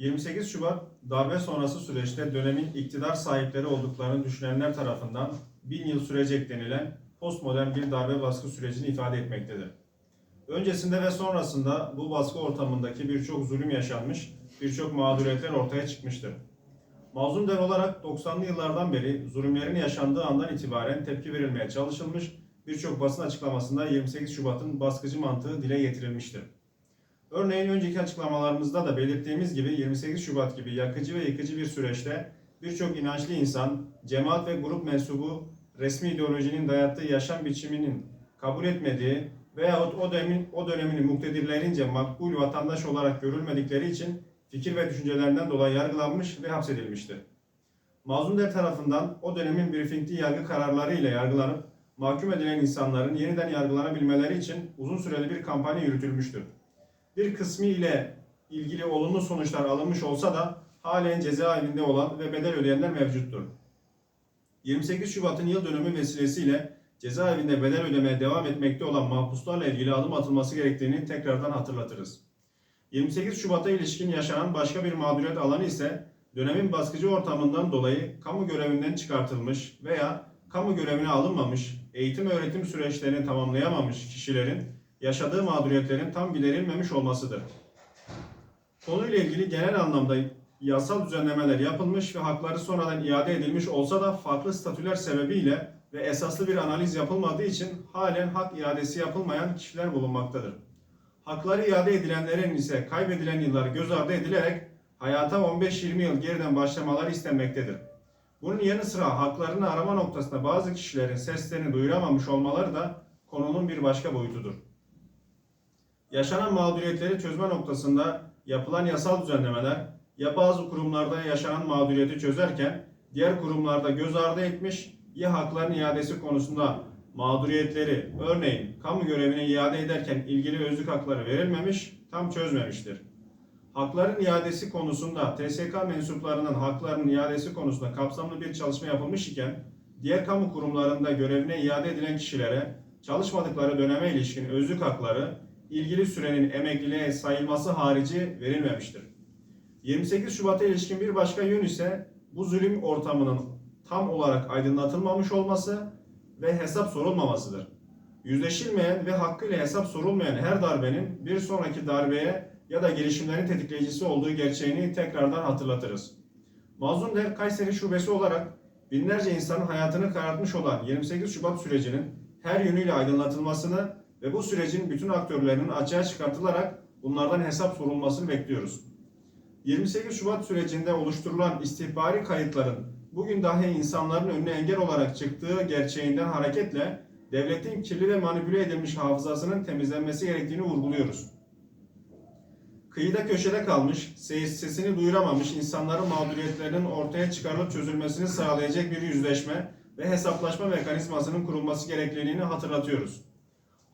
28 Şubat darbe sonrası süreçte dönemin iktidar sahipleri olduklarını düşünenler tarafından bin yıl sürecek denilen postmodern bir darbe baskı sürecini ifade etmektedir. Öncesinde ve sonrasında bu baskı ortamındaki birçok zulüm yaşanmış, birçok mağduriyetler ortaya çıkmıştır. Mazlum der olarak 90'lı yıllardan beri zulümlerin yaşandığı andan itibaren tepki verilmeye çalışılmış, birçok basın açıklamasında 28 Şubat'ın baskıcı mantığı dile getirilmiştir. Örneğin önceki açıklamalarımızda da belirttiğimiz gibi 28 Şubat gibi yakıcı ve yıkıcı bir süreçte birçok inançlı insan, cemaat ve grup mensubu resmi ideolojinin dayattığı yaşam biçiminin kabul etmediği veyahut o dönemin, o dönemin muktedirlerince makbul vatandaş olarak görülmedikleri için fikir ve düşüncelerinden dolayı yargılanmış ve hapsedilmiştir. Mazlum Der tarafından o dönemin briefingli yargı kararları ile yargılanıp mahkum edilen insanların yeniden yargılanabilmeleri için uzun süreli bir kampanya yürütülmüştür. Bir kısmı ile ilgili olumlu sonuçlar alınmış olsa da halen cezaevinde olan ve bedel ödeyenler mevcuttur. 28 Şubat'ın yıl dönümü vesilesiyle cezaevinde bedel ödemeye devam etmekte olan mahpuslarla ilgili adım atılması gerektiğini tekrardan hatırlatırız. 28 Şubat'a ilişkin yaşanan başka bir mağduriyet alanı ise dönemin baskıcı ortamından dolayı kamu görevinden çıkartılmış veya kamu görevine alınmamış, eğitim öğretim süreçlerini tamamlayamamış kişilerin yaşadığı mağduriyetlerin tam giderilmemiş olmasıdır. Konuyla ilgili genel anlamda yasal düzenlemeler yapılmış ve hakları sonradan iade edilmiş olsa da farklı statüler sebebiyle ve esaslı bir analiz yapılmadığı için halen hak iadesi yapılmayan kişiler bulunmaktadır. Hakları iade edilenlerin ise kaybedilen yıllar göz ardı edilerek hayata 15-20 yıl geriden başlamaları istenmektedir. Bunun yanı sıra haklarını arama noktasında bazı kişilerin seslerini duyuramamış olmaları da konunun bir başka boyutudur. Yaşanan mağduriyetleri çözme noktasında yapılan yasal düzenlemeler ya bazı kurumlarda yaşanan mağduriyeti çözerken diğer kurumlarda göz ardı etmiş ya hakların iadesi konusunda mağduriyetleri örneğin kamu görevine iade ederken ilgili özlük hakları verilmemiş, tam çözmemiştir. Hakların iadesi konusunda TSK mensuplarının haklarının iadesi konusunda kapsamlı bir çalışma yapılmış iken diğer kamu kurumlarında görevine iade edilen kişilere çalışmadıkları döneme ilişkin özlük hakları ilgili sürenin emekliliğe sayılması harici verilmemiştir. 28 Şubat'a ilişkin bir başka yön ise bu zulüm ortamının tam olarak aydınlatılmamış olması ve hesap sorulmamasıdır. Yüzleşilmeyen ve hakkıyla hesap sorulmayan her darbenin bir sonraki darbeye ya da gelişimlerin tetikleyicisi olduğu gerçeğini tekrardan hatırlatırız. Mazlum Der Kayseri Şubesi olarak binlerce insanın hayatını karartmış olan 28 Şubat sürecinin her yönüyle aydınlatılmasını ve bu sürecin bütün aktörlerinin açığa çıkartılarak bunlardan hesap sorulmasını bekliyoruz. 28 Şubat sürecinde oluşturulan istihbari kayıtların bugün dahi insanların önüne engel olarak çıktığı gerçeğinden hareketle devletin kirli ve manipüle edilmiş hafızasının temizlenmesi gerektiğini vurguluyoruz. Kıyıda köşede kalmış, ses- sesini duyuramamış insanların mağduriyetlerinin ortaya çıkarılıp çözülmesini sağlayacak bir yüzleşme ve hesaplaşma mekanizmasının kurulması gerekliliğini hatırlatıyoruz.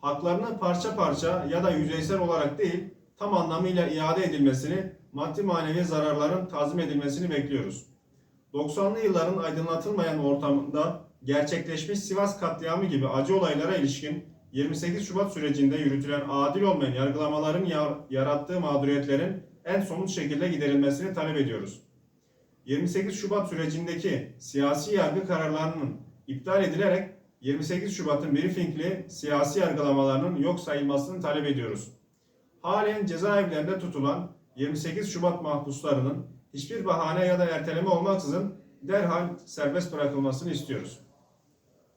Haklarının parça parça ya da yüzeysel olarak değil, tam anlamıyla iade edilmesini, maddi manevi zararların tazim edilmesini bekliyoruz. 90'lı yılların aydınlatılmayan ortamında gerçekleşmiş Sivas katliamı gibi acı olaylara ilişkin 28 Şubat sürecinde yürütülen adil olmayan yargılamaların yar- yarattığı mağduriyetlerin en somut şekilde giderilmesini talep ediyoruz. 28 Şubat sürecindeki siyasi yargı kararlarının iptal edilerek 28 Şubat'ın briefingli siyasi yargılamalarının yok sayılmasını talep ediyoruz. Halen cezaevlerinde tutulan 28 Şubat mahpuslarının hiçbir bahane ya da erteleme olmaksızın derhal serbest bırakılmasını istiyoruz.